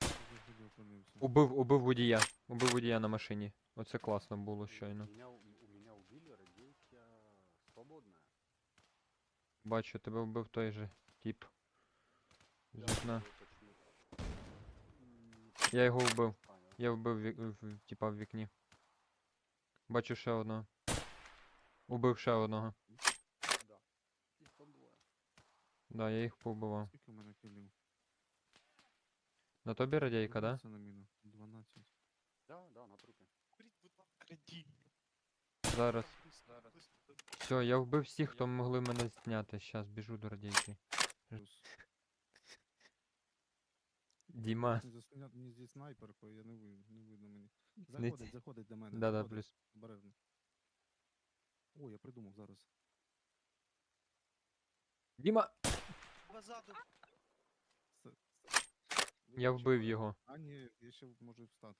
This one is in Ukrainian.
Як ти взагалі опинився? Убив, убив водія. Убив водія на машині. Оце класно було щойно. Меня, у у меня убили, радейка свободная. Бачу, тебе вбив той же тип. З Я вікна. Я його вбив. понял. Я вбив вік... в- типа в вікні. Бачу ще одного. Убив ще одного. Да. Их там двое. Да, я їх повбивав. Скільки в мене кілів? На тобі радійка, да? На міну. 12. Да, да, на трупе. Беріть, будь ласка, раді. Зараз. Зараз. Все, я вбив всіх, хто могли мене зняти. Щас біжу до радійки. Плюс. Діма. Не мені зі снайперкою, я не, ви... не видно мені. Заходить, заходить до мене. Да-да, заходить. плюс. Обережно. О, я придумав зараз. Діма! Позаду. Я вбив його. Ані, я ще можу встати.